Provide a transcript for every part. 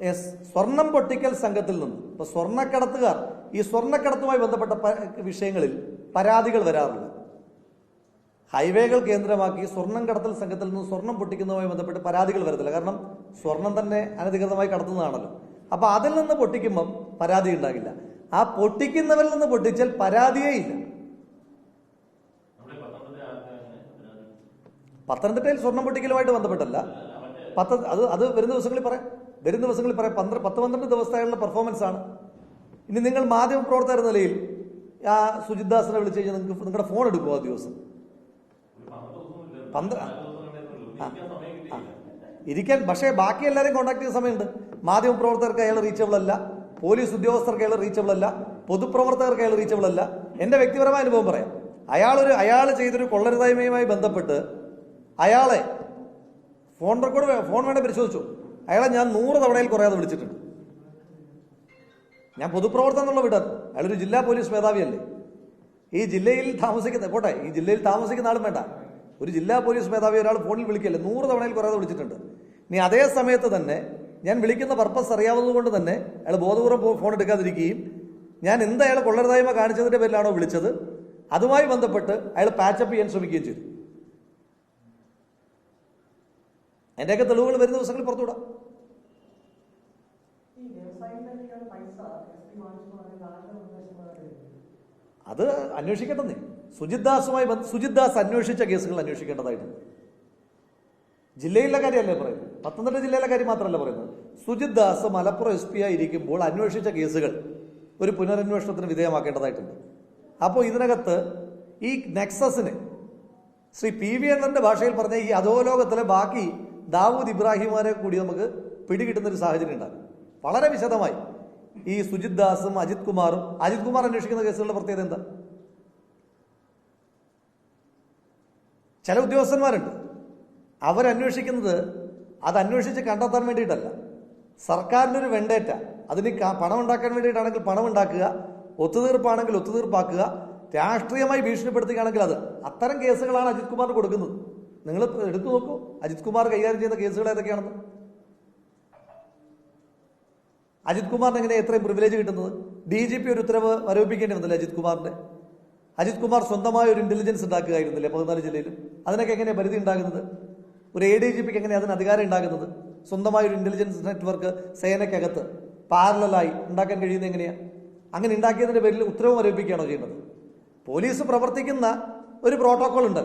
S സ്വർണം പൊട്ടിക്കൽ സംഘത്തിൽ നിന്ന് ഇപ്പൊ സ്വർണക്കടത്തുകാർ ഈ സ്വർണക്കടത്തുമായി ബന്ധപ്പെട്ട വിഷയങ്ങളിൽ പരാതികൾ വരാറുണ്ട്. ഹൈവേകൾ കേന്ദ്രമാക്കി സ്വർണം കടത്തൽ സംഘത്തിൽ നിന്ന് സ്വർണം പൊട്ടിക്കുന്നതുമായി ബന്ധപ്പെട്ട് പരാതികൾ വരത്തില്ല. കാരണം സ്വർണം തന്നെ അനധികൃതമായി കടത്തുന്നതാണല്ലോ. അപ്പൊ അതിൽ നിന്ന് പൊട്ടിക്കുമ്പം പരാതി ഉണ്ടാകില്ല. ആ പൊട്ടിക്കുന്നവരിൽ നിന്ന് പൊട്ടിച്ചാൽ പരാതിയേ ഇല്ല. പത്തനംതിട്ടയിൽ സ്വർണം പൊട്ടിക്കലുമായിട്ട് ബന്ധപ്പെട്ടല്ല. പത്ത അത് അത് വരുന്ന ദിവസങ്ങളിൽ പറയാം. വരുന്ന ദിവസങ്ങളിൽ പറയാം പന്ത്ര പത്ത് പന്ത്രണ്ട് ദിവസത്തായുള്ള പെർഫോമൻസ് ആണ്. ഇനി നിങ്ങൾ മാധ്യമ പ്രവർത്തകർ എന്ന നിലയിൽ ആ സുജിത് ദാസിനെ വിളിച്ചു കഴിഞ്ഞാൽ നിങ്ങൾക്ക് നിങ്ങളുടെ ഫോൺ എടുക്കുമോ ആ ദിവസം. ഇരിക്കാൻ പക്ഷേ ബാക്കി എല്ലാവരെയും കോൺടാക്ട് ചെയ്യുന്ന സമയമുണ്ട്. മാധ്യമ പ്രവർത്തകർക്ക് അയാൾ റീച്ചബിൾ അല്ല. പോലീസ് ഉദ്യോഗസ്ഥർക്ക് അയാൾ റീച്ചബിൾ അല്ല. പൊതുപ്രവർത്തകർക്ക് അയാൾ റീച്ചബിൾ അല്ല. എന്റെ വ്യക്തിപരമായ അനുഭവം പറയാം. അയാളൊരു അയാൾ ചെയ്തൊരു കൊള്ളരുതായ്മയുമായി ബന്ധപ്പെട്ട് അയാളെ ഫോൺ റെക്കോർഡ് ഫോൺ വേണേ പരിശോധിച്ചു. അയാളെ ഞാൻ നൂറ് തവണയിൽ കുറയാതെ വിളിച്ചിട്ടുണ്ട്. ഞാൻ പൊതുപ്രവർത്തനം എന്നുള്ള വിടാൻ. അയാളൊരു ജില്ലാ പോലീസ് മേധാവിയല്ലേ. ഈ ജില്ലയിൽ താമസിക്കുന്ന പോട്ടെ ഈ ജില്ലയിൽ താമസിക്കുന്ന ആളും വേണ്ട. ഒരു ജില്ലാ പോലീസ് മേധാവി ഒരാൾ ഫോണിൽ വിളിക്കല്ലേ നൂറ് തവണയിൽ കുറയാതെ വിളിച്ചിട്ടുണ്ട്. ഇനി അതേ സമയത്ത് തന്നെ ഞാൻ വിളിക്കുന്ന പർപ്പസ് അറിയാവുന്നത് കൊണ്ട് തന്നെ അയാൾ ബോധപൂർവം ഫോൺ എടുക്കാതിരിക്കുകയും ഞാൻ എന്താ അയാൾ കൊള്ളരുതായ്മ കാണിച്ചതിന്റെ പേരിലാണോ വിളിച്ചത് അതുമായി ബന്ധപ്പെട്ട് അയാൾ പാച്ചപ്പ് ചെയ്യാൻ ശ്രമിക്കുകയും ചെയ്തു. അതിന്റെയൊക്കെ തെളിവുകൾ വരുന്ന ദിവസങ്ങളിൽ പുറത്തുവിടാം ഈ വ്യവസായികളുടെ പൈസ എസ് പി വാങ്ങിച്ചു പറയുന്നത് ആരുടെ നിർദ്ദേശപ്രകാരം അത് അന്വേഷിക്കേണ്ടതേ സുജിത് ദാസുമായി സുജിത് ദാസ് അന്വേഷിച്ച കേസുകൾ അന്വേഷിക്കേണ്ടതായിട്ടുണ്ട് ജില്ലയിലെ കാര്യമല്ലേ പറയുന്നത്? പത്തനംതിട്ട ജില്ലയിലെ കാര്യം മാത്രമല്ല പറയുന്നത്? സുജിത് ദാസ് മലപ്പുറം എസ് പി ആയിരിക്കുമ്പോൾ അന്വേഷിച്ച കേസുകൾ ഒരു പുനരന്വേഷണത്തിന് വിധേയമാക്കേണ്ടതായിട്ടുണ്ട്. അപ്പോൾ ഇതിനകത്ത് ഈ നെക്സസിന് ശ്രീ പി വി അണ്ണന്റെ ഭാഷയിൽ പറഞ്ഞ ഈ അധോലോകത്തിലെ ബാക്കി ദാവൂദ് ഇബ്രാഹിമാരെ കൂടി നമുക്ക് പിടികിട്ടുന്ന ഒരു സാഹചര്യം ഉണ്ടാകും. വളരെ വിശദമായി. ഈ സുജിത് ദാസും അജിത് കുമാറും അജിത് കുമാർ അന്വേഷിക്കുന്ന കേസുകളുടെ പ്രത്യേകത എന്താ? ചില ഉദ്യോഗസ്ഥന്മാരുണ്ട്. അവരന്വേഷിക്കുന്നത് അത് അന്വേഷിച്ച് കണ്ടെത്താൻ വേണ്ടിയിട്ടല്ല. സർക്കാരിന്റെ ഒരു വെണ്ടേറ്റ അതിന് പണം ഉണ്ടാക്കാൻ വേണ്ടിയിട്ടാണെങ്കിൽ പണം ഉണ്ടാക്കുക ഒത്തുതീർപ്പാണെങ്കിൽ ഒത്തുതീർപ്പാക്കുക രാഷ്ട്രീയമായി ഭീഷണിപ്പെടുത്തുകയാണെങ്കിൽ അത്. അത്തരം കേസുകളാണ് അജിത് കുമാറിന് കൊടുക്കുന്നത്. നിങ്ങൾ എടുത്തു നോക്കൂ. അജിത് കുമാർ കൈകാര്യം ചെയ്യുന്ന കേസുകൾ ഏതൊക്കെയാണെന്ന്. അജിത് കുമാറിന് എങ്ങനെ എത്രയും പ്രിവിലേജ് കിട്ടുന്നത്? ഡി ജി പി ഒരു ഉത്തരവ് മരവിപ്പിക്കേണ്ടി വന്നില്ലേ അജിത് കുമാറിന്റെ അജിത് കുമാർ സ്വന്തമായ ഒരു ഇന്റലിജൻസ് ഉണ്ടാക്കുകയായിരുന്നില്ലേ പതിനാല് ജില്ലയിലും? അതിനൊക്കെ എങ്ങനെ പരിധി ഉണ്ടാകുന്നത്? ഒരു എ ഡി ജി പിക്ക് എങ്ങനെ അതിന് അധികാരം ഉണ്ടാകുന്നത്? സ്വന്തമായ ഒരു ഇന്റലിജൻസ് നെറ്റ്വർക്ക് സേനയ്ക്കകത്ത് പാരലായി ഉണ്ടാക്കാൻ കഴിയുന്നത് എങ്ങനെയാണ് അങ്ങനെ ഉണ്ടാക്കിയതിന്റെ പേരിൽ ഉത്തരവ് മരവിപ്പിക്കുകയാണോ ചെയ്യുന്നത്? പോലീസ് പ്രവർത്തിക്കുന്ന ഒരു പ്രോട്ടോകോൾ ഉണ്ട്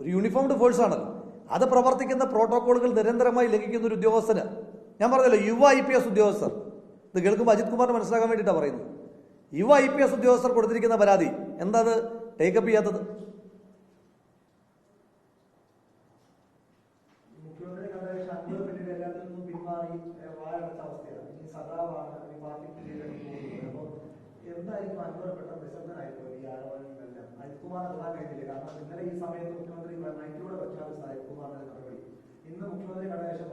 ഒരു യൂണിഫോംഡ് ഫോഴ്സ് ആണ് അത് പ്രവർത്തിക്കുന്ന പ്രോട്ടോകോളുകൾ നിരന്തരമായി ലംഘിക്കുന്ന ഒരു ഉദ്യോഗസ്ഥന്. ഞാൻ പറഞ്ഞല്ലോ യുവ ഐ പി എസ് ഉദ്യോഗസ്ഥർ. ഇത് കേൾക്കുമ്പോൾ അജിത് കുമാറിന് മനസ്സിലാക്കാൻ വേണ്ടിയിട്ടാണ് പറയുന്നത്. യുവ ഐ പി എസ് ഉദ്യോഗസ്ഥർ കൊടുത്തിരിക്കുന്ന പരാതി. എന്താ അത് ടേക്കപ്പ് ചെയ്യാത്തത്. ഈ ഈ സമയത്ത് മുഖ്യമന്ത്രി ഇന്ന് മുഖ്യമന്ത്രി കണ്ട ശേഷം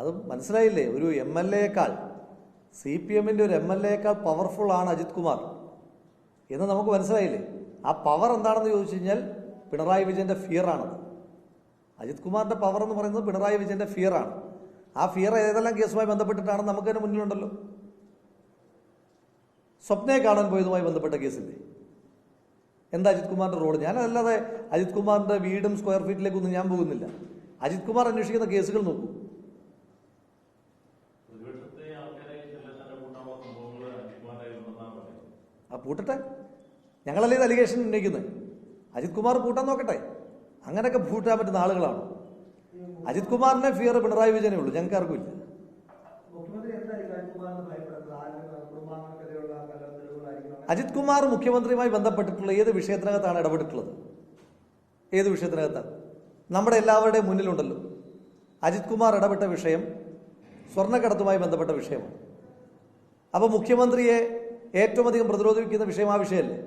അത് മനസ്സിലായില്ലേ? ഒരു എം എൽ എയേക്കാൾ സി പി എമ്മിന്റെ ഒരു എം എൽ എയേക്കാൾ പവർഫുൾ ആണ് അജിത് കുമാർ. എന്ന് നമുക്ക് മനസ്സിലായില്ലേ? ആ പവർ എന്താണെന്ന് ചോദിച്ചു കഴിഞ്ഞാൽ പിണറായി വിജയന്റെ ഫിയർ ആണത്. അജിത് കുമാറിന്റെ പവർ എന്ന് പറയുന്നത് പിണറായി വിജയന്റെ ഫിയറാണ് ആ ഫിയർ ഏതെല്ലാം കേസുമായി ബന്ധപ്പെട്ടിട്ടാണ് നമുക്ക് തന്നെ മുന്നിലുണ്ടല്ലോ. സ്വപ്നയെ കാണാൻ പോയതുമായി ബന്ധപ്പെട്ട കേസില്ലേ? എന്താ അജിത് കുമാറിന്റെ റോഡ്? ഞാനല്ലാതെ അജിത് കുമാറിന്റെ വീടും സ്ക്വയർ ഫീറ്റിലേക്കൊന്നും ഞാൻ പോകുന്നില്ല. അജിത് കുമാർ അന്വേഷിക്കുന്ന കേസുകൾ നോക്കൂ. ആ പൂട്ടട്ടെ. ഞങ്ങളല്ലേ ഇത് അലിഗേഷൻ ഉന്നയിക്കുന്നത് അജിത് കുമാർ പൂട്ടാൻ നോക്കട്ടെ. അങ്ങനെയൊക്കെ പൂട്ടാൻ പറ്റുന്ന ആളുകളാണ്. അജിത് കുമാറിനെ ഫിയർ പിണറായി വിജയനേ ഉള്ളൂ. ഞങ്ങൾക്ക് ആർക്കും ഇല്ല അജിത് കുമാർ മുഖ്യമന്ത്രിയുമായി ബന്ധപ്പെട്ടിട്ടുള്ള ഏത് വിഷയത്തിനകത്താണ് ഇടപെട്ടിട്ടുള്ളത്? ഏത് വിഷയത്തിനകത്താണ് നമ്മുടെ എല്ലാവരുടെയും മുന്നിലുണ്ടല്ലോ. അജിത് കുമാർ ഇടപെട്ട വിഷയം സ്വർണക്കടത്തുമായി ബന്ധപ്പെട്ട വിഷയമാണ്. അപ്പോൾ മുഖ്യമന്ത്രിയെ ഏറ്റവും അധികം പ്രതിരോധിക്കുന്ന വിഷയം ആ വിഷയമല്ലേ?